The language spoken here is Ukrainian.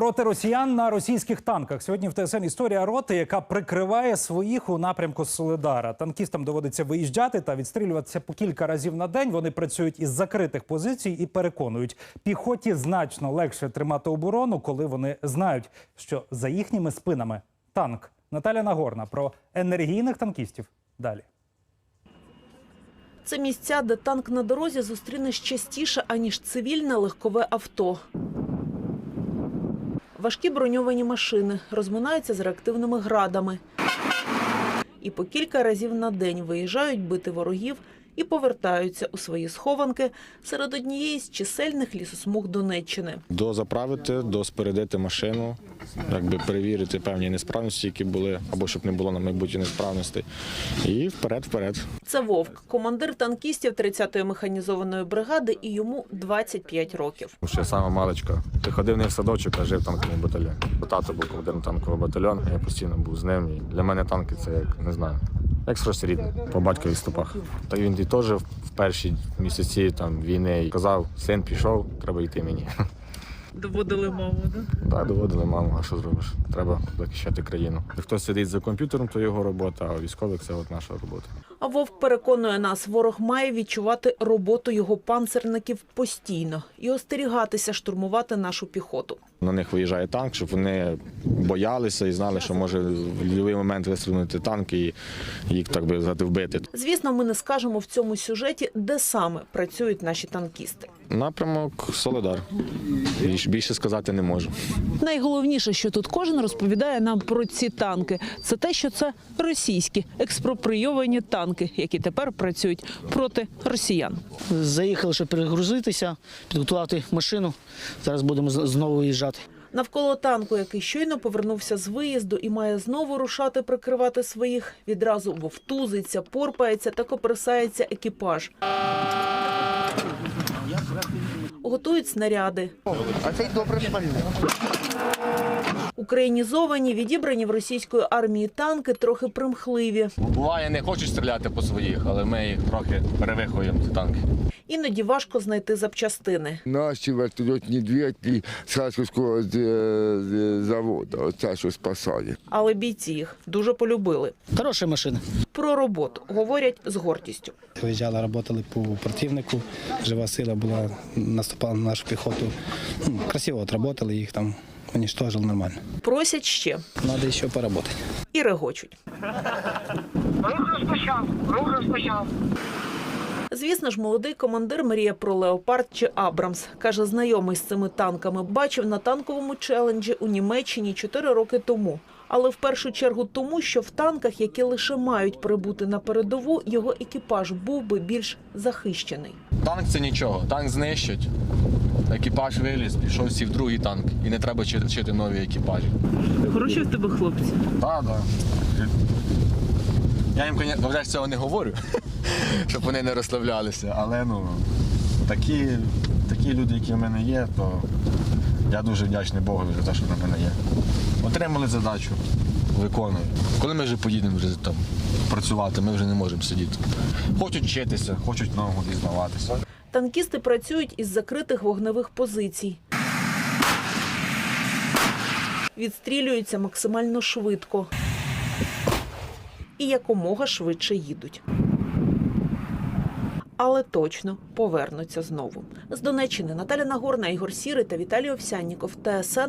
Проти росіян на російських танках сьогодні в ТСН історія роти, яка прикриває своїх у напрямку Солидара. Танкістам доводиться виїжджати та відстрілюватися по кілька разів на день. Вони працюють із закритих позицій і переконують, піхоті значно легше тримати оборону, коли вони знають, що за їхніми спинами танк. Наталя Нагорна про енергійних танкістів. Далі. Це місця, де танк на дорозі зустрінеш частіше, аніж цивільне легкове авто. Важкі броньовані машини розминаються з реактивними градами. І по кілька разів на день виїжджають бити ворогів і повертаються у свої схованки серед однієї з чисельних лісосмуг Донеччини. Дозаправити, доспередити машину, якби перевірити певні несправності, які були, або щоб не було на майбутнє несправностей. І вперед, вперед. Це Вовк, командир танкістів 30-ї механізованої бригади, і йому 25 років. Ще сама маличка. Ти ходив не в садочок, а жив в танковому батальйоні. Тато був командиром танкового батальйону, я постійно був з ним. І для мене танки це як не знаю. Як щось рідне по батькові стопах. Та він і теж в перші місяці там війни казав, син пішов, треба йти мені. Доводили маму, да? Так, доводили маму, а що зробиш? Треба захищати країну. Хтось сидить за комп'ютером, то його робота, а військовик це от наша робота. А Вовк переконує нас, ворог має відчувати роботу його панцерників постійно і остерігатися штурмувати нашу піхоту. На них виїжджає танк, щоб вони боялися і знали, що може в будь-який момент вистрілити танк і їх так би сказати, вбити. Звісно, ми не скажемо в цьому сюжеті, де саме працюють наші танкісти. Напрямок Солидар. Більше сказати не можу. Найголовніше, що тут кожен розповідає нам про ці танки, це те, що це російські експроприйовані танки, які тепер працюють проти росіян. Заїхали, щоб перегрузитися, підготувати машину. Зараз будемо знову виїжджати. Навколо танку, який щойно повернувся з виїзду і має знову рушати прикривати своїх, відразу вовтузиться, порпається та коперсається екіпаж. Готують снаряди. А цей добре. Українізовані, відібрані в російської армії танки трохи примхливі. Буває, не хочуть стріляти по своїх, але ми їх трохи перевихуємо, ці танки. Іноді важко знайти запчастини. Наші вертольотні двигателі з Харківського з- з- заводу, оце, що спасали. Але бійці їх дуже полюбили. Хороша машина. Про роботу говорять з гордістю. Виїжджали, працювали по противнику. Жива сила була, наступала на нашу піхоту. Красиво отработали їх там, уничтожили нормально. Просять ще Надо ще поработати. і регочуть. Рух розпочав, рух розпочав. Звісно ж, молодий командир мріє про леопард чи Абрамс. каже, знайомий з цими танками. Бачив на танковому челенджі у Німеччині 4 роки тому. Але в першу чергу тому, що в танках, які лише мають прибути на передову, його екіпаж був би більш захищений. Танк це нічого, танк знищать. Екіпаж виліз, пішов сів другий танк. І не треба вчити, вчити нові екіпажі. Хороші в тебе хлопці. Так, так. Я їм, звісно, цього не говорю, щоб вони не розслаблялися. Але ну, такі, такі люди, які в мене є, то я дуже вдячний Богу за те, що в мене є. Отримали задачу, виконую. Коли ми вже поїдемо там працювати, ми вже не можемо сидіти. Хочуть вчитися, хочуть нового дізнаватися. Танкісти працюють із закритих вогневих позицій. Відстрілюються максимально швидко. І якомога швидше їдуть. Але точно повернуться знову. З Донеччини Наталя Нагорна, Ігор Сіри та Віталій Овсянніков. ТСН